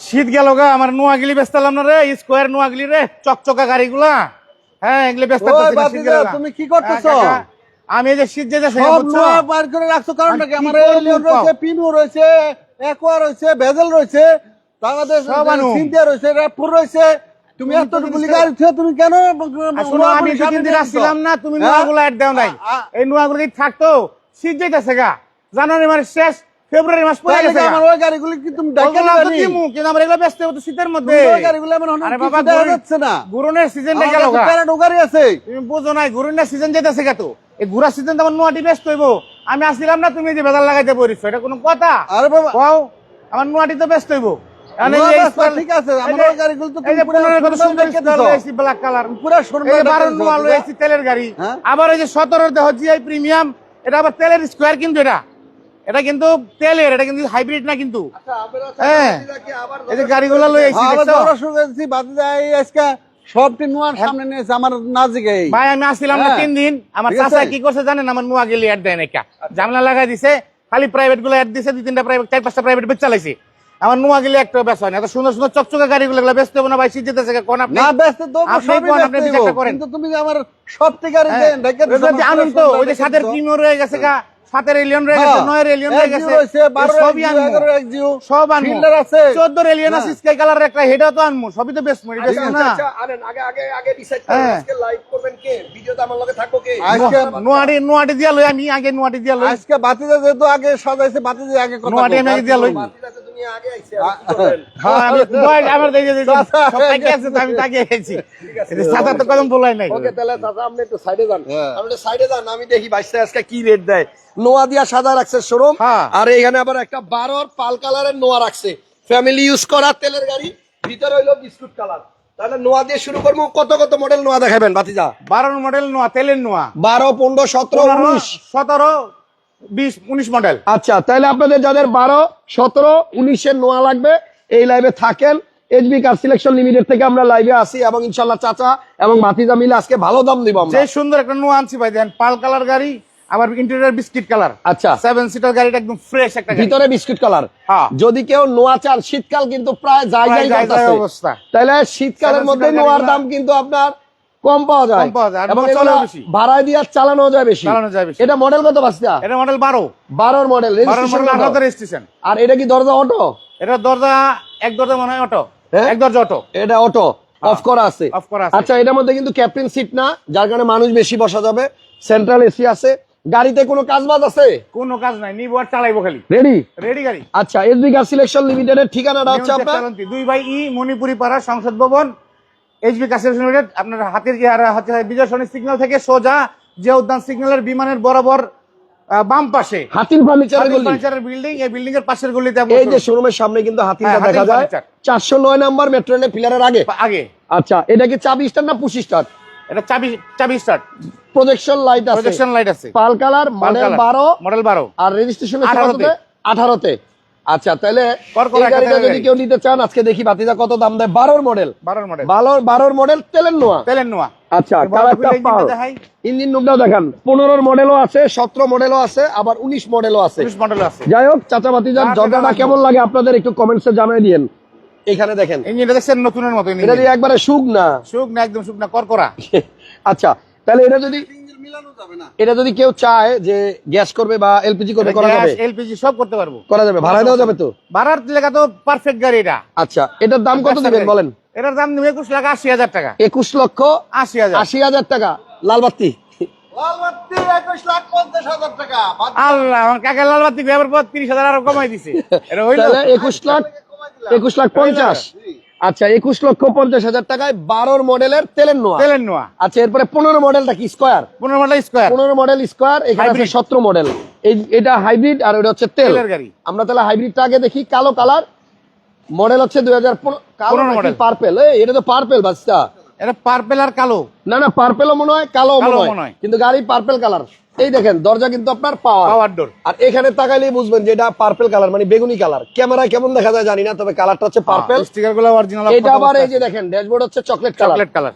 শীত গেল গা আমার নোয়াগিলি বেচতালাম না রে স্কোয়ার নোয়াগিলি রে চকচকা গাড়িগুলা। হ্যাঁ এগুলি ব্যস্ত তুমি কি করতেছো? আমি এই যে শীত সব? বার করে রাখছো কারণটা কি? আমি কি আমার এলিয়ন রয়েছে পিনু রয়েছে একোয়া রয়েছে ভেজেল রয়েছে বাংলাদেশ সিন্ধিয়া রয়েছে র্যাপুর রয়েছে তুমি এত গুলি গাড়ি তুমি কেন আমি দুদিন দিন আসছিলাম না তুমি হ্যাঁ? নোয়াগুলো অ্যাড দাও নাই। এই নোয়াগুলো থাকতো শীত যেতেছে গা। জানুয়ারি মাস শেষ ফেব্রুয়ারি মাস পড়ে গেছে আমার ওই গাড়িগুলি কি তুমি ডাকে ওগুলো তো দিমু, কিন্তু আমরা এগুলো ব্যস্ত হব শীতের মধ্যে। ওই গাড়িগুলো আমার আরে অনেক কিছু দেখা যাচ্ছে না। গুরুনের সিজনটা গেল গা। গাড়ি আছে। তুমি বুঝো নাই গুরুনের সিজন যেতেছে গা তো। এই সিজন তো আমার নোয়াটি ব্যস্ত হইব। আমি আসছিলাম না তুমি যে লাগাইতে পড়িছো এটা কোনো কথা? আরে বাবা। কও আমার নোয়াটি তো ব্যস্ত হইব। ঠিক আছে, আমার ওই গাড়িগুলো তো ব্ল্যাক কালার পুরা সোনার তেলের গাড়ি। হ্যাঁ? আবার ওই যে সতেরোর দেহ জিআই প্রিমিয়াম এটা আবার তেলের স্কোয়ার কিন্তু এটা। এটা কিন্তু তেলের এটা কিন্তু হাইব্রিড না কিন্তু। আচ্ছা, হ্যাঁ। এই যে গাড়িগুলো লই আইছি হ্যাঁ, দেখছ? শুরু করেছি, এই আজকে সবটি নোয়ার সামনে নিয়েছে আমার না জিগে ভাই আমি আসছিলাম না হ্যাঁ। তিন দিন। আমার চাচা কি করছে জানেন? আমার নোয়া গেলি অ্যাড দেয় নাকি জামলা লাগাই দিছে খালি প্রাইভেটগুলো অ্যাড দিছে দুই তিনটা প্রাইভেট চার পাঁচটা প্রাইভেট বেচ চালাইছি আমার নোয়া গেলি একটা বেচ হয় না এত সুন্দর সুন্দর চকচকা গাড়িগুলো এগুলো ব্যস্ত হব না ভাই শীত যেতেছে কোন আপনি? না ব্যস্ত তো আপনি সবই কোন, ব্যস্ত আপনি হইবো। বিচারটা করেন। কিন্তু তুমি যে আমার সবটি গাড়ি হ্যাঁ। দেন রেখে দিছো, ওই যে আমার আনুন পুরো তো ওই যে সাতের প্রিমিয়ার রয়ে গেছে গা সাতের এলিয়ন রয়ে গেছে হ্যাঁ। নয়ের এলিয়ন রয়ে গেছে সবই আনব। সব আনব ফিল্ডার আছে। চোদ্দোর এলিয়ন আছে হ্যাঁ। স্কাই কালারের একটা হেডা তো আনব সবই তো বেস্ট মরি বেস্ট না আচ্ছা আনেন আগে আগে আগে ডিসাইড হ্যাঁ। করেন আজকে লাইভ করবেন কে ভিডিওতে আমার লগে থাকব কে আজকে নোয়াটি নোয়াটি দিয়া লই আমি আগে নোয়াটি দিয়া লই আজকে বাতিজা যেহেতু আগে সাজাইছে বাতিজা আগে কথা আমি আগে দিয়া লই হ্যাঁ, আমার দেখে আমি তাকে গেছি তো কদম বলাই নাই। ওকে তাহলে চাচা আপনি একটু সাইডে যান। আপনি সাইডে যান আমি দেখি বাইশটা আজকে কি রেট দেয়। নোয়া দিয়া সাদা রাখছে শোরুম। আর এখানে আবার একটা বারোর পাল কালারের নোয়া রাখছে। ফ্যামিলি ইউজ করা তেলের গাড়ি ভিতরে হইল বিস্কুট কালার। তাহলে নোয়া দিয়ে শুরু করব কত কত মডেল নোয়া দেখাবেন বাতিজা? বারোর মডেল নোয়া তেলের নোয়া। বারো পনেরো সতেরো উনিশ। সতেরো বিশ উনিশ মডেল। আচ্ছা তাহলে আপনাদের যাদের বারো সতেরো উনিশের নোয়া লাগবে এই লাইভে থাকেন। এইচবি কার সিলেকশন লিমিটেড থেকে আমরা লাইভে আসি এবং ইনশাল্লাহ চাচা এবং ভাতিজা মিলে আজকে ভালো দাম দিব আমরা। যে সুন্দর একটা নোয়া আনছি ভাই দেন পাল কালার গাড়ি আবার ইন্টেরিয়র বিস্কিট কালার আচ্ছা। সেভেন সিটার গাড়িটা একদম ফ্রেশ একটা ভিতরে বিস্কুট কালার হ্যাঁ। যদি কেউ নোয়া চান শীতকাল কিন্তু প্রায় যাই যাই অবস্থা। তাহলে শীতকালের মধ্যে নোয়ার দাম কিন্তু আপনার কম পাওয়া যায়। এবং। ভাড়ায় দিয়ে চালানো যায় বেশি। চালানো যায় এটা মডেল কত বাস্তা এটা মডেল বারো। বারোর মডেল রেজিস্ট্রেশন আর এটা কি দরজা অটো এটা দরজা এক দরজা মনে হয় অটো হ্যাঁ? এক দরজা অটো এটা অটো অফ করা আছে। আচ্ছা এটার মধ্যে কিন্তু ক্যাপ্টেন সিট না যার কারণে মানুষ বেশি বসা যাবে। সেন্ট্রাল এসি আছে। গাড়িতে কোনো কাজ বাজ আছে? কোনো কাজ নাই নিবো আর চালাইবো খালি। রেডি রেডি গাড়ি। আচ্ছা এসবি কার সিলেকশন লিমিটেডের ঠিকানাটা হচ্ছে আপনার? দুই ভাই ই মণিপুরি পাড়া সংসদ ভবন এইচবি কাশের লিমিটেড আপনার হাতের হচ্ছে বিজয় সনি সিগন্যাল থেকে সোজা যে উদ্যান সিগন্যালের বিমানের বরাবর বাম পাশে। ফার্নিচারের বিল্ডিং এই বিল্ডিং এর পাশের গলিতে এই যে শোরুমের সামনে কিন্তু হ্যাঁ, দেখা যায়। furniture। চারশো নয় নাম্বার মেট্রো রেলের পিলারের আগে। আগে। আচ্ছা এটা কি চাবি স্টার না পুশি স্টার এটা চাবি প্রজেকশন লাইট আছে। প্রজেকশন লাইট আছে। পাল কালার মডেল বারো। মডেল বারো। আর রেজিস্ট্রেশন কর তাহলে গাড়িটা যদি কেউ নিতে চান আজকে দেখি বাতিজা কত দাম দেয়। বারোর মডেল বারোর মডেল বারোর বারোর মডেল তেলের নোয়া। তেলের নোয়া। আচ্ছা। ইঞ্জিন রুমটাও দেখান। পনেরোর মডেলও আছে সতেরো মডেলও আছে আবার উনিশ মডেলও আছে। উনিশ মডেল আছে। যাই হোক চাচা বাতিজার আর কেমন লাগে আপনাদের একটু কমেন্টসে জানিয়ে দিন এখানে দেখেন। ইঞ্জিনটা দেখছেন নতুনের মতো এটা একবারে একদম করকরা আচ্ছা তাহলে এটা যদি সিঙ্গেল মিলানো যাবে না। এটা যদি কেউ চায় যে গ্যাস করবে বা এলপিজি করবে করা যাবে? এলপিজি সব করতে পারব। করা যাবে ভাড়া দেওয়া যাবে তো? ভাড়ার লেখা তো পারফেক্ট গাড়ি এটা। আচ্ছা এটার দাম কত দিবেন বলেন? এটার দাম একুশ লাখ আশি হাজার টাকা। একুশ লক্ষ আশি হাজার। আশি হাজার টাকা লালবাত্তি লাল বাতি একুশ লাখ পঞ্চাশ হাজার টাকা। আল্লাহ আমার কাকা লাল বাতি ব্যবহার পর তিরিশ হাজার আরও কমাই দিছে। এটা হইল। তাহলে একুশ লাখ একুশ লাখ পঞ্চাশ। আচ্ছা একুশ লক্ষ পঞ্চাশ হাজার টাকায় বারোর মডেলের তেলের নোয়া তেলের নোয়া আচ্ছা এরপরে পনেরো মডেলটা কি স্কোয়ার? পনেরো মডেল স্কোয়ার। পনেরো মডেল স্কোয়ার এখানে সতেরো মডেল। এই এটা হাইব্রিড আর ওটা হচ্ছে তেল। তেলের গাড়ি। আমরা তাহলে হাইব্রিডটা আগে দেখি কালো কালার। মডেল হচ্ছে দুই হাজার কালো মডেল। পার্পেল? এটা তো পার্পেল বাচ্চা। এটা পার্পেল আর কালো। না না পার্পেলও মনে হয় কালো মনে হয়। কিন্তু গাড়ি পার্পেল কালার। এই দেখেন দরজা কিন্তু আপনার পাওয়ার পাওয়ার ডোর আর এখানে তাকাইলেই বুঝবেন যে এটা পার্পেল কালার মানে বেগুনি কালার ক্যামেরায় কেমন দেখা যায় জানি না তবে কালারটা হচ্ছে পার্পেল স্টিকারগুলো অরিজিনাল এটা আবার এই যে দেখেন ড্যাশবোর্ড হচ্ছে chocolate colour chocolate colour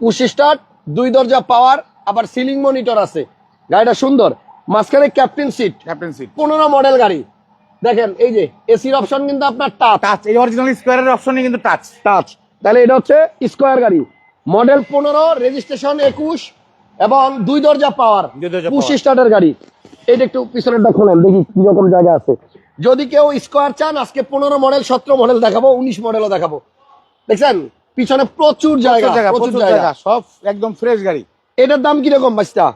push start দুই দরজা পাওয়ার আবার সিলিং মনিটর আছে। গাড়িটা সুন্দর। মাঝখানে ক্যাপ্টেন সিট ক্যাপ্টেন সিট পনেরো মডেল গাড়ি। দেখেন এই যে এসির অপশন কিন্তু আপনার টাচ টাচ এই অরিজিনাল স্কোয়ারের অপশনই কিন্তু টাচ টাচ তাহলে এটা হচ্ছে স্কোয়ার গাড়ি। মডেল পনেরো রেজিস্ট্রেশন একুশ এবং দুই দরজা পাওয়ার পুশ। স্টার্টের গাড়ি। এটা একটু পিছনেরটা খোলেন দেখি কি রকম জায়গা আছে। যদি কেউ স্কোয়ার চান আজকে পনেরো মডেল সতেরো মডেল দেখাবো উনিশ মডেলও দেখাবো। দেখছেন? পিছনে প্রচুর জায়গা প্রচুর জায়গা। সব একদম ফ্রেশ গাড়ি। এটার দাম কীরকম বাচ্চা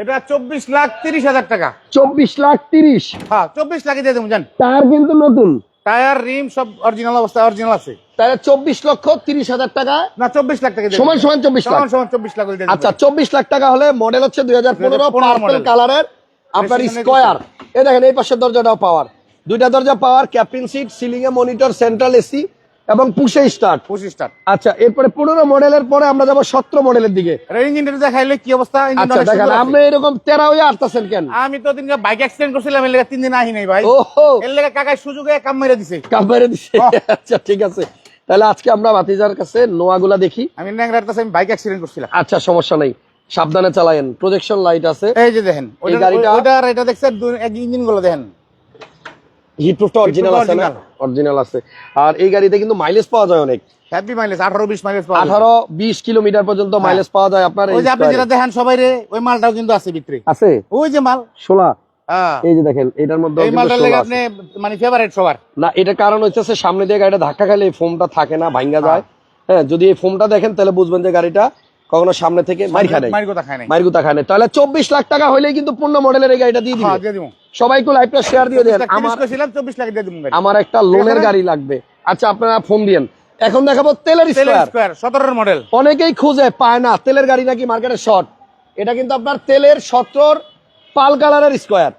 এটা চব্বিশ লাখ তিরিশ হাজার টাকা। চব্বিশ লাখ তিরিশ। হ্যাঁ চব্বিশ লাখে দিয়ে দেবো জান। টায়ার কিন্তু নতুন। টায়ার রিম সব অরিজিনাল অবস্থা অরিজিনাল আছে। তাহলে চব্বিশ লক্ষ তিরিশ হাজার টাকা। না চব্বিশ লাখ টাকা সমান সমান চব্বিশ লাখ। সমান চব্বিশ লাখ। আচ্ছা চব্বিশ লাখ টাকা হলে মডেল হচ্ছে দুই হাজার পনেরো কালারের আপনার স্কোয়ার এ দেখেন এই পাশের দরজাটাও পাওয়ার দুইটা দরজা পাওয়ার ক্যাপ্টেন সিট সিলিং এ মনিটর সেন্ট্রাল এসি এবং পুষে স্টার্ট পঁচিশ স্টার আচ্ছা এরপরে পনেরো মডেলের পরে আমরা যাব সতেরো মডেলের দিকে। ইঞ্জিনটা দেখাইলে কি অবস্থা? আচ্ছা দেখেন আপনি এরকম তেরা হয়ে আসতেছেন কেন? আমি তো দিনকে বাইক অ্যাক্সিডেন্ট করছিলাম এর তিন দিন আহি নাই ভাই। ওহো! এর লেগে কাকায় সুযোগে কাম মেরে দিছে। কাপ মেরে দিছে। আচ্ছা ঠিক আছে। তাহলে আজকে আমরা বাতিজার কাছে নোয়াগুলা দেখি। আমি ন্যাংরার কাছে আমি বাইক অ্যাক্সিডেন্ট করছিলাম। আচ্ছা সমস্যা নেই। সাবধানে চালায়েন। প্রজেকশন লাইট আছে। এই যে দেখেন ওইটা গাড়িটা- ওইটা আর এটা দেখছেন দুই- এক ইঞ্জিনগুলো দেখেন হিটপ্রুফটা অরিজিনাল আছে না? অরিজিনাল আছে। আর এই গাড়িতে কিন্তু মাইলেজ পাওয়া যায় অনেক। হ্যাপি মাইলেজ আঠারো বিশ মাইলেজ পাওয়া যায়। আঠারো বিশ কিলোমিটার পর্যন্ত মাইলেজ পাওয়া যায় আপনার এই ওই যে আপনি যেটা দেখেন সবাই রে ওই মালটাও কিন্তু আছে ভিতরে। আছে? ওই যে মাল। ষোলা। হ্যাঁ। এই যে দেখেন এটার মধ্যে আপনি মানে ফেভারিট সবার। না কারণ হচ্ছে সামনে দিয়ে গাড়িটা ধাক্কা এই ফোমটা থাকে না ভাঙ্গা যায়। হ্যাঁ। যদি এই ফোমটা দেখেন তাহলে বুঝবেন যে গাড়িটা কখনো সামনে থেকে খায় গুতা খায় তাহলে চব্বিশ লাখ টাকা হইলেই কিন্তু পূর্ণ মডেলের এই গাড়িটা দিয়ে হ্যাঁ সবাইকে লাইভটা শেয়ার দিয়ে দেন। আমার চব্বিশ লাখ দিয়ে দিব আমার একটা লোনের গাড়ি লাগবে। আচ্ছা আপনারা ফোন দিয়েন। এখন দেখাবো তেলের স্কোয়ার সতেরোর মডেল অনেকেই খুঁজে পায় না। তেলের গাড়ি নাকি মার্কেটে শর্ট এটা কিন্তু আপনার তেলের সত্তর পাল কালারের স্কোয়ার।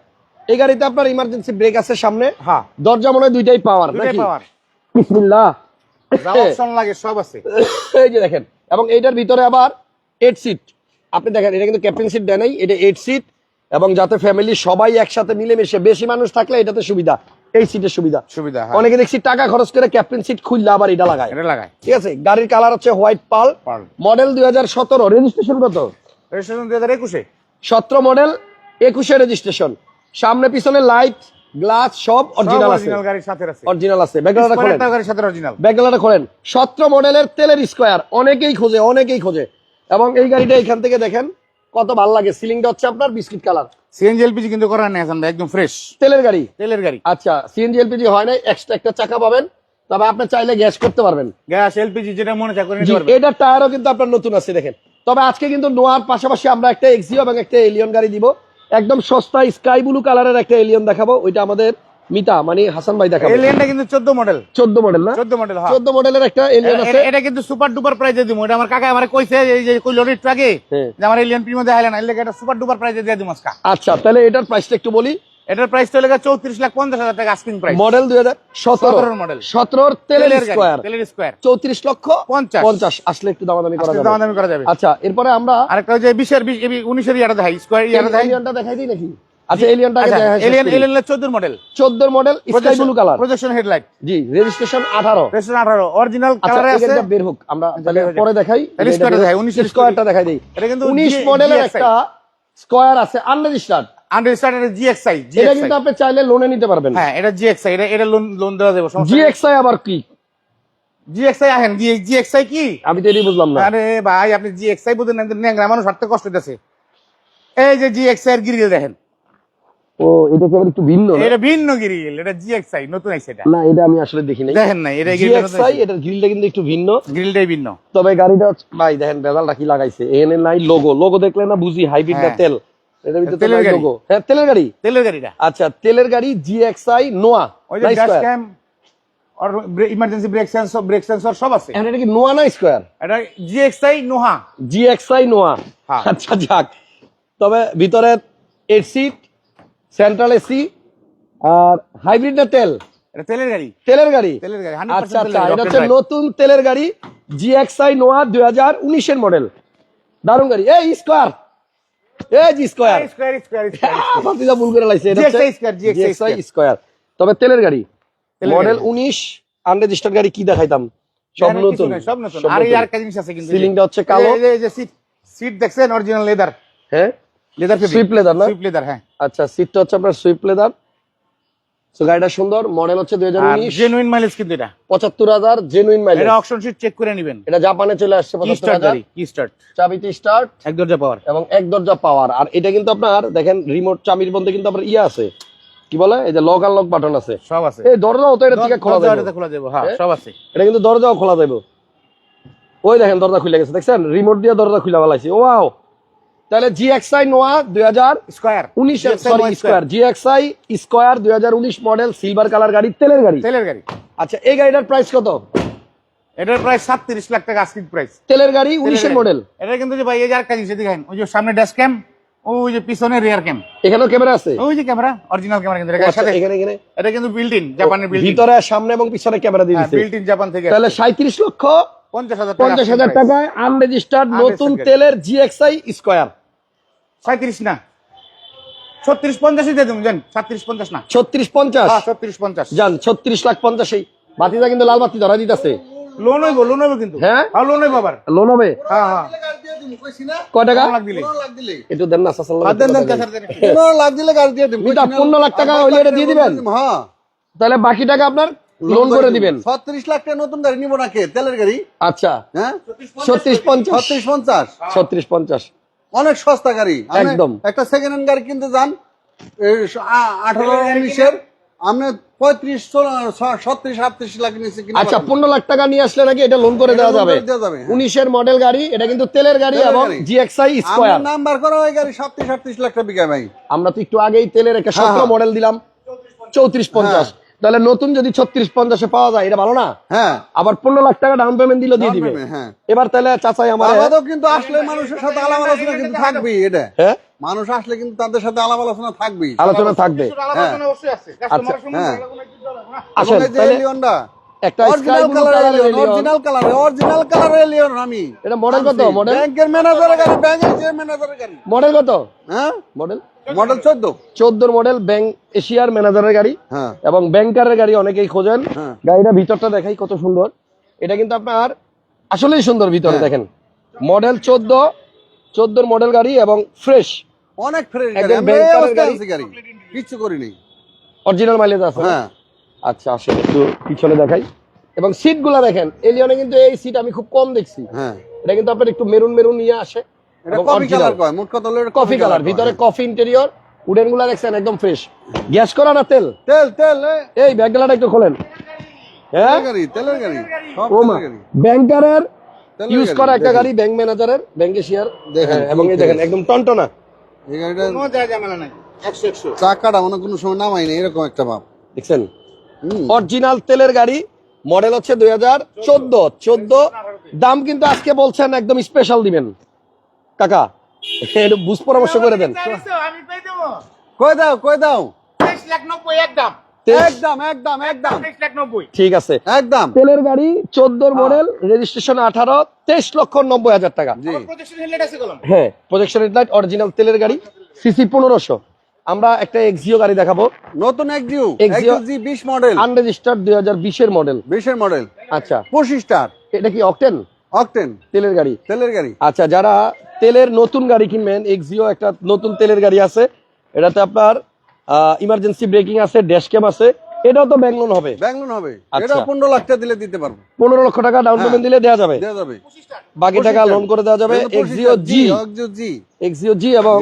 এই গাড়িতে আপনার ইমার্জেন্সি ব্রেক আছে সামনে। হ্যাঁ। দরজা মনে হয় দুইটাই পাওয়ার বিসমিল্লাহ। লাগে সব আছে। এই যে দেখেন এবং এইটার ভিতরে আবার এইট সিট আপনি দেখেন এটা কিন্তু ক্যাপ্টেন সিট দেয় নাই এটা এইট সিট এবং যাতে ফ্যামিলি সবাই একসাথে মিলেমিশে বেশি মানুষ থাকলে এটাতে সুবিধা এই সিটের সুবিধা। সুবিধা হ্যাঁ। অনেকে দেখছি টাকা খরচ করে ক্যাপ্টেন সিট খুললে আবার এটা লাগায়। এটা লাগায়। ঠিক আছে? গাড়ির কালার হচ্ছে হোয়াইট পাল পাল। মডেল দুই হাজার সতেরো রেজিস্ট্রেশন কত? রেজিস্ট্রেশন দুই হাজার একুশে। সতেরো মডেল একুশে রেজিস্ট্রেশন সামনে পিছনে লাইট গ্লাস সব অরিজিনাল আছে। অরিজিনাল গাড়ির সাথে আছে। অরিজিনাল আছে। ব্যাকগ্রাউন্ডটা খোলেন। গাড়ির সাথে অরিজিনাল ব্যাকগ্রাউন্ডটা খোলেন। সতেরো মডেলের তেলের স্কোয়ার অনেকেই খোঁজে অনেকেই খোঁজে। এবং এই গাড়িটা এখান থেকে দেখেন কত ভালো লাগে। সিলিংটা হচ্ছে আপনার বিস্কিট কালার সিএনজি এলপিজি কিন্তু করার নেই এখন একদম ফ্রেশ তেলের গাড়ি? তেলের গাড়ি। আচ্ছা সিএনজি এলপিজি হয় না এক্সট্রা একটা চাকা পাবেন। তবে আপনি চাইলে গ্যাস করতে পারবেন। গ্যাস এলপিজি যেটা মনে চায় করে জি, নিতে পারবেন। এটার টায়ারও কিন্তু আপনার নতুন আছে দেখেন। তবে আজকে কিন্তু নোয়ার পাশাপাশি আমরা একটা এক্সিও এবং একটা এলিয়ন গাড়ি দিব। একদম সস্তা স্কাই ব্লু কালারের একটা এলিয়ন দেখাবো। ওইটা আমাদের মিতা মানে হাসান ভাই দেখাবো। এলিয়ানটা কিন্তু চোদ্দ মডেল চোদ্দ মডেল না? চোদ্দ মডেল হ্যাঁ। চোদ্দ মডেলের একটা এলিয়ন আছে। এটা কিন্তু সুপার ডুপার প্রাইজে দিমু এটা আমার কাকা আমারে কইছে এই যে কই লরির হ্যাঁ। যে আমার এলিয়ান প্রিমিয়াম দেখাইলেন এর লাগি এটা সুপার ডুপার প্রাইজে দিয়ে দিমু আজকে। আচ্ছা তাহলে এটার প্রাইসটা একটু বলি। এটার প্রাইস তো লেগে চৌত্রিশ লাখ পঞ্চাশ হাজার টাকা আস্কিং প্রাইস মডেল দুই হাজার সতেরো। 17 সতেরোর তেলের স্কোয়ার তেলের স্কোয়ার চৌত্রিশ লক্ষ পঞ্চাশ। পঞ্চাশ। আসলে একটু দামাদামি করা যাবে। দামাদামি করা যাবে। আচ্ছা এরপরে আমরা আরেকটা যে বিশের বিশ উনিশের ইয়াটা দেখাই স্কোয়ার ইয়াটা দেখাই। এলিয়নটা দেখাই দিই নাকি? আচ্ছা এলিয়ান এলিয়ান মডেল চোদ্দোর model sky blue colour projection headlight G registration আঠারো। রেস্টুরেন্ট আঠারো। অরিজিনাল কালারে আছে এটা বের হোক আমরা পরে দেখাই। স্কোয়ারটা দেখাই, 19 স্কোয়ারটা দেখাই দিই। এটা কিন্তু মডেলের একটা স্কোয়ার আছে আনরেজিস্টার্ড আন্ডারস্ট্যান্ড জিএক্সআই এটা কিন্তু আপনি চাইলে লোনে নিতে পারবেন। হ্যাঁ এটা জিএক্সআই এটা এটা লোন লোন দেওয়া যাবে জিএক্সআই আবার কি? জিএক্সআই আহেন জিএক্সআই কি? আমি তো এটাই বুঝলাম না। আরে ভাই আপনি জিএক্সআই বুঝেন না ন্যাংরা মানুষ হাঁটতে কষ্ট হইতেছে এই যে জিএক্সআই এর গ্রিল দেখেন। ও এটা কি একটু ভিন্ন এটা ভিন্ন গ্রিল এটা জিএক্সআই নতুন আইছে এটা। না এটা আমি আসলে দেখি নাই। দেখেন না এটা জিএক্সআই এটার গ্রিলটা কিন্তু একটু ভিন্ন। গ্রিলটাই ভিন্ন। তবে গাড়িটা হচ্ছে- ভাই দেখেন বেজালটা কি লাগাইছে। এখানে নাই লোগো লোগো দেখলে না বুঝি হাইব্রিড না হ্যাঁ। তেল। ভিতরে তেলের। লোগো হ্যাঁ তেলের গাড়ি। তেলের গাড়িটা। আচ্ছা তেলের গাড়ি জিএক্সআই নোয়া ওই যে ড্যাশ ক্যাম আর emergency brake sensor brake sensor সব আছে। এটা কি নোয়া না স্কোয়ার এটা জিএক্সআই নোহা জিএক্সআই নোয়া হ্যাঁ। আচ্ছা যাক। তবে ভিতরে এইট সিট সেন্ট্রাল এসি আর হাইব্রিড না তেল? তেলের গাড়ি। তেলের গাড়ি। তেলের গাড়ি, আচ্ছা আচ্ছা তেলের গাড়ি, এটা হচ্ছে rocket নতুন তেলের গাড়ি জিএক্সআই নোয়া দুই হাজার উনিশের মডেল দারুণ গাড়ি। এই স্কোয়ার এই জি স্কোয়ার স্কোয়ার ভাতিজা ভুল করে লাইছে। তবে তেলের গাড়ি। মডেল। উনিশ আনরেজিস্টার্ড গাড়ি কি দেখাইতাম? সব নতুন। সব নতুন। আর এই নতুন। আর একটা জিনিস আছে কিন্তু সিলিংটা হচ্ছে কালো। এই যে সিট সিট দেখছেন অরিজিনাল লেদার হ্যাঁ? লেদার Swift leather না? সুইপ লেদার হ্যাঁ। আচ্ছা সিটটা হচ্ছে আপনার সুইপ লেদার তো গাড়িটা সুন্দর মডেল হচ্ছে দুই হাজার আর উনিশ। জেনুইন মাইলেজ কিন্তু এটা। পঁচাত্তর হাজার জেনুইন মাইলেজ এটা অপশন শিট চেক করে নেবেন। এটা জাপানে চলে আসছে কি পঁচাত্তর স্টার্ট হাজার। গাড়ি কি স্টার্ট চাবিতে স্টার্ট এক দরজা পাওয়ার এবং এক দরজা পাওয়ার আর এটা কিন্তু আপনার দেখেন রিমোট চাবির মধ্যে কিন্তু আপনার ইয়ে আছে। কি বলে? এই যে লক আর লক বাটন আছে। সব আছে। এই দরজাও তো এটা থেকে খোলা দরজা যাবে। এটাতে খোলা যাবে হ্যাঁ হ্যাঁ? সব আছে। এটা কিন্তু দরজাও খোলা যাবে। ওই দেখেন দরজা খুলে গেছে দেখছেন? রিমোট দিয়ে দরজা খুলে ফেলাইছি। ওয়াও! তাহলে জিএক্সআই নোয়া দুই হাজার স্কয়ার উনিশ সরি স্কোয়ার জিএক্সআই স্কোয়ার দুই হাজার উনিশ মডেল সিলভার কালার গাড়ি তেলের গাড়ি। তেলের গাড়ি। আচ্ছা এই গাড়িটার প্রাইস কত? এটার প্রায় সাতত্রিশ লাখ টাকা আস্কিং প্রাইস তেলের গাড়ি উনিশের মডেল এটা কিন্তু যে ভাই এই যে আরেকটা জিনিস দেখেন ওই যে সামনে ড্যাশ ক্যাম ওই যে পিছনে রিয়ার ক্যাম এখানেও ক্যামেরা আছে? ওই যে ক্যামেরা অরিজিনাল ক্যামেরা কিন্তু আচ্ছা, সাথে। এখানে এখানে। এটা কিন্তু বিল্ট ইন জাপানের বিল্ট ভিতরে সামনে এবং পিছনে ক্যামেরা দিয়ে বিল্ট ইন জাপান থেকে। তাহলে সাঁত্রিশ লক্ষ পঞ্চাশ হাজার টাকায় আনরেজিস্টার্ড নতুন তেলের জিএক্সআই স্কোয়ার সাঁত্রিশ না। ছত্রিশ পঞ্চাশই দিয়ে দেবো জান। সাতত্রিশ পঞ্চাশ না। ছত্রিশ পঞ্চাশ। হ্যাঁ ছত্রিশ পঞ্চাশ। যান ছত্রিশ লাখ পঞ্চাশই। বাতিটা কিন্তু লাল বাতি ধরা দিতেছে। লোন হইব লোন হইব কিন্তু। হ্যাঁ? হ্যাঁ লোন হইব আবার। লোন হবে? হ্যাঁ হ্যাঁ। গাড়ি দিয়ে দিমু, কইছি না? কয় টাকা? লাখ দিলে। লাখ দিলে। একটু দেন না সাসাল আর দেন দেন পনেরো লাখ দিলে গাড়ি দিয়ে দিমু, মিটা, কইছি না? পনেরো লাখ টাকা হইলে এটা দিয়ে দিবেন? হ্যাঁ। তাহলে বাকি টাকা আপনার? লোন করে দিবেন। ছত্রিশ লাখ টাকা নতুন গাড়ি নিবো না কে তেলের গাড়ি? আচ্ছা। হ্যাঁ? ছত্রিশ পঞ্চাশ। ছত্রিশ পঞ্চাশ। ছত্রিশ পঞ্চাশ। অনেক সস্তা গাড়ি। একদম। একটা সেকেন্ড হ্যান্ড গাড়ি কিনতে যান আঠারো উনিশের আপনি পঁয়ত্রিশ ছত্রিশ আটত্রিশ লাখ নিচে কিনতে আচ্ছা পারবেন। পনেরো লাখ টাকা নিয়ে আসলে নাকি এটা লোন করে দেওয়া যাবে? হ্যাঁ। উনিশের মডেল গাড়ি এটা কিন্তু তেলের গাড়ি এবং। জিএক্সআই স্কোয়ার আমার নাম্বার করা ওই গাড়ি সাতত্রিশ আটত্রিশ লাখ টাকা বিঘা ভাই। আমরা তো একটু আগেই তেলের একটা হ্যাঁ, সতেরো হ্যাঁ। মডেল দিলাম। চৌত্রিশ পঞ্চাশ। তাহলে নতুন যদি ছত্রিশ পঞ্চাশে পাওয়া যায় এটা ভালো না? হ্যাঁ। আবার পনেরো লাখ টাকা ডাউন পেমেন্ট দিলে দিয়ে দিবে। হ্যাঁ। এবার তাহলে চাচাই আমার কিন্তু আসলে মানুষের সাথে আলাপ আলোচনা কিন্তু থাকবেই এটা। হ্যাঁ? মানুষ আসলে কিন্তু তাদের সাথে আলাপ আলোচনা থাকবেই। আলোচনা থাকবে। আচ্ছা আলোচনা অবশ্যই আছে। কাস্টমার হ্যাঁ। কিছু আসেন একটা স্কাই অরিজিনাল ব্লু কালারের original colour original colour Allion আমি এটা মডেল কত মডেল ব্যাংকের ম্যানেজারের গাড়ি ব্যাংকের ম্যানেজারের গাড়ি। মডেল কত? হ্যাঁ? মডেল মডেল ব্যাংক এশিয়ার ম্যানেজারের গাড়ি হ্যাঁ। এবং ব্যাংকারের গাড়ি অনেকেই খোঁজেন। হ্যাঁ। গাড়িটা ভিতরটা দেখাই কত সুন্দর। এটা কিন্তু আপনার আসলেই সুন্দর ভিতরে হ্যাঁ। দেখেন। মডেল চোদ্দ চোদ্দোর মডেল গাড়ি এবং ফ্রেশ অনেক ফ্রেশ গাড়ি। একদম ব্যাংকারের গাড়ি। আনছি করিনি। অরিজিনাল মাইলেজ আছে। হ্যাঁ। আচ্ছা আসলে একটু পিছনে দেখাই। এবং সিটগুলা দেখেন এলিয়নে কিন্তু এই সিট আমি খুব কম দেখছি। হ্যাঁ। এটা কিন্তু আপনার একটু মেরুন মেরুন নিয়ে আসে। কফি কালার ভিতরে কফি ইন্টেরিয়র উডেনগুলা দেখছেন একদম ফ্রেশ গ্যাস করা না তেল? তেল তেল এই ব্যাগডালাটা একটু খোলেন। হ্যাঁ? তেলের গাড়ি ব্যাংকারের ইউজ করা একটা। গাড়ি ব্যাংক ম্যানেজারের ব্যাংকে শেয়ার দেখেন, এবং এই দেখেন একদম টনটনা। এই গাড়িটা কোনো ঝামেলা নাই। একশো একশো। চাকাটা মনে কোনো সময় নামাই না এরকম একটা ভাব। দেখছেন। অরিজিনাল তেলের গাড়ি মডেল হচ্ছে দুই হাজার চোদ্দ। চোদ্দ। দাম কিন্তু আজকে বলছেন একদম স্পেশাল দিবেন। কাকা একটু বুঝ পরামর্শ করে দেন। আমি কই দাও কই দাও? একদম। একদম একদম ঠিক আছে। একদম। তেলের গাড়ি চোদ্দোর মডেল রেজিস্ট্রেশন আঠারো তেইশ লক্ষ নব্বই হাজার টাকা। জি প্রজেকশন হেডলাইট আছে কলম। হ্যাঁ প্রজেকশন লাইট অরিজিনাল তেলের গাড়ি সিসি পনেরোশো। আমরা একটা এক্সিও গাড়ি দেখাবো। নতুন Axio Axio G 20 model unregistered দুই হাজার বিশের মডেল 20 এর মডেল আচ্ছা। 25 স্টার এটা কি অকটেন অকটেন তেলের গাড়ি। তেলের গাড়ি। আচ্ছা যারা তেলের নতুন গাড়ি কিনবেন এক্সিও একটা নতুন তেলের গাড়ি আছে। এটাতে আপনার ইমার্জেন্সি ব্রেকিং আছে ড্যাশ ক্যাম আছে। এটাও তো ব্যাংলোন হবে ব্যাংলোন হবে আচ্ছা। এটা 15 লাখ টাকা দিলে দিতে পারব পনেরো লক্ষ টাকা ডাউন পেমেন্ট দিলে দেওয়া যাবে দেওয়া যাবে বাকি টাকা লোন করে দেওয়া যাবে Axio G Axio G Axio G এবং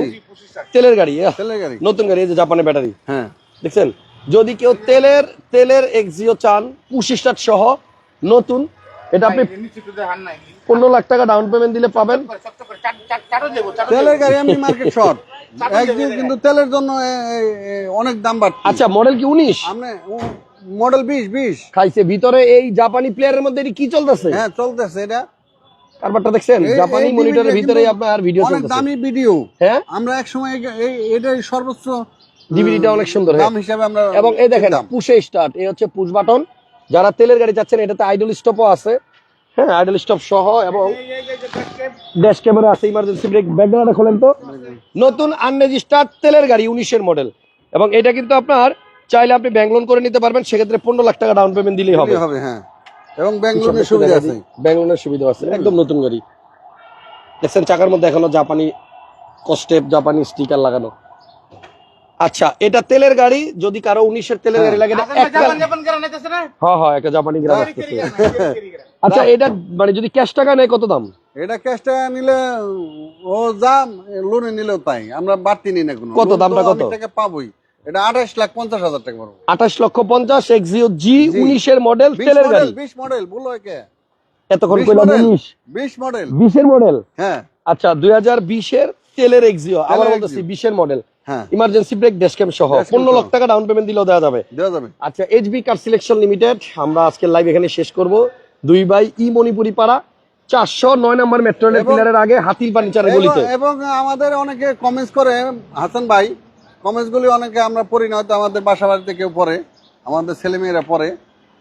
তেলের গাড়ি তেলের গাড়ি নতুন গাড়ি এই যে জাপানের ব্যাটারি হ্যাঁ দেখছেন যদি কেউ তেলের তেলের এক্সিও চান পুশি স্টার্ট সহ নতুন এটা আপনি পনেরো লাখ টাকা ডাউন পেমেন্ট দিলে পাবেন চকচক করে চার- চার- চারও দেবো চারও তেলের গাড়ি এমনি মার্কেট শর্ট এক্সিও কিন্তু তেলের জন্য অনেক দাম বাড়ছে আচ্ছা মডেল কি উনিশ? মডেল 20 20 খাইছে ভিতরে এই জাপানি প্লেয়ারের মধ্যে কি চলতেছে? হ্যাঁ চলতেছে এটা। কারবারটা দেখছেন জাপানি মনিটরের ভিতরে আপনার ভিডিও অনেক দামি ভিডিও হ্যাঁ? আমরা এক সময় এটাই সর্বোচ্চ ডিভিডিটা অনেক সুন্দর হ্যাঁ। দাম হিসাবে আমরা এবং এই দেখেন। পুশে স্টার্ট এই হচ্ছে পুশ বাটন যারা তেলের গাড়ি চাচ্ছেন এটাতে আইডল স্টপও আছে। হ্যাঁ আইডল স্টপ সহ এবং ড্যাশ ক্যামেরা আছে ইমার্জেন্সি ব্রেক ব্যাকগ্রাউন্ডে খোলেন তো। নতুন আনরেজিস্টার্ড তেলের গাড়ি উনিশের মডেল এবং এটা কিন্তু আপনার চাইলে আপনি ব্যাংক লোন করে নিতে পারবেন সেক্ষেত্রে পনেরো লাখ টাকা ডাউন পেমেন্ট দিলেই হবে। হবে হ্যাঁ। এবং ব্যাংলোনের সুবিধা আছে। ব্যাংক লোনের সুবিধা আছে একদম নতুন গাড়ি। দেখছেন চাকার মধ্যে এখনও জাপানি কস্টেপ জাপানি স্টিকার লাগানো। আচ্ছা এটা তেলের গাড়ি যদি কারও উনিশের তেলের গাড়ি লাগে নাইতেছে না? হ্যাঁ হ্যাঁ একটা জাপানি গ্রাম আসতেছে আচ্ছা এটা মানে যদি ক্যাশ টাকা নেয় কত দাম? এটা ক্যাশ টাকা নিলে ও যাম লোনে নিলেও তাই আমরা বাড়তি নিই না কোনো। কত? দামটা কত? টাকা পাবোই। এটা আঠাশ লাখ পঞ্চাশ হাজার টাকা আঠাশ লক্ষ পঞ্চাশ এক্সিও জি মডেল বিশ তেলের মডেল গাড়ি। বিশ মডেল বলো একে এতক্ষণ বিশ কইলাম উনিশ। বিশ মডেল বিশের মডেল হ্যাঁ। আচ্ছা দুই হাজার বিশের তেলের এক্সিও আবার বলতেছি বিশের মডেল হ্যাঁ। ইমার্জেন্সি ব্রেক সহ। পনেরো লক্ষ টাকা ডাউন পেমেন্ট দিলেও দেওয়া যাবে। দেওয়া যাবে। আচ্ছা এইচবি কার সিলেকশন লিমিটেড আমরা আজকে লাইভ এখানে শেষ করব। দুই বাই ই মণিপুরি পাড়া চারশো নয় নম্বর মেট্রো রেল পিলারের আগে হাতির এবং- গলিতে। এবং আমাদের অনেকে কমেন্টস করে হাসান ভাই কমেন্টস গুলি অনেকে আমরা পড়ি না হয়তো আমাদের বাসা বাড়িতে কেউ পড়ে আমাদের ছেলেমেয়েরা পড়ে।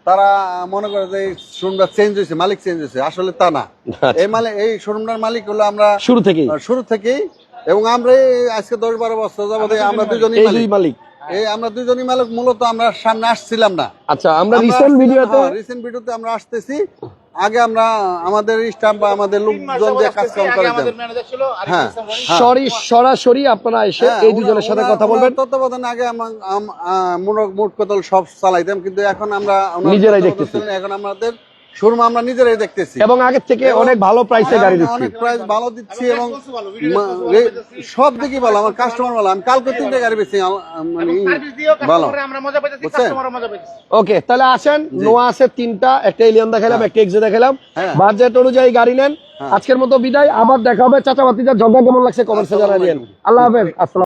তারা মনে করে যে শোরুমটা চেঞ্জ হয়েছে মালিক চেঞ্জ হয়েছে আসলে তা না। আচ্ছা। এই মালিক এই শোরুমটার মালিক হলো আমরা শুরু থেকেই? শুরু থেকেই এবং আমরা আজকে দশ বারো বছর যাবত আমরা দুজনই মালিক। এই আমরা দুজনই মালিক মূলত আমরা সামনে আসছিলাম না আচ্ছা আমরা রিসেন্ট ভিডিওতে রিসেন্ট ভিডিওতে আমরা আসতেছি আগে আমরা আমাদের স্টাফ বা আমাদের লোকজন যে কাজ কাম করে আমাদের ম্যানেজার ছিল আর হ্যাঁ। হ্যাঁ। সরি সরাসরি আপনারা এসে হ্যাঁ, এই দুজনের সাথে কথা বলবেন তত্ত্বাবধানে আগে মোট কথা সব চালাইতাম কিন্তু এখন আমরা নিজেরাই দেখতেছি। এখন আমাদের শোরুম আমরা নিজেরাই দেখতেছি। এবং আগের থেকে অনেক ভালো প্রাইসে গাড়ি দিচ্ছি। অনেক প্রাইস ভালো দিচ্ছি এবং। সব দিকই ভালো আমার কাস্টমার ভালো আমি কালকে তিনটে গাড়ি বেশি মানে ভালো। ওকে তাহলে আসেন নোয়া আছে তিনটা একটা এলিয়ন দেখালাম একটা এক্সে দেখালাম। হ্যাঁ। বাজেট অনুযায়ী গাড়ি নেন। আজকের মতো বিদায় আবার দেখা হবে। চাচা বাতিজা জগা কেমন লাগছে? কমেন্টসে জানাবেন। আল্লাহ হাফেজ আসসালাম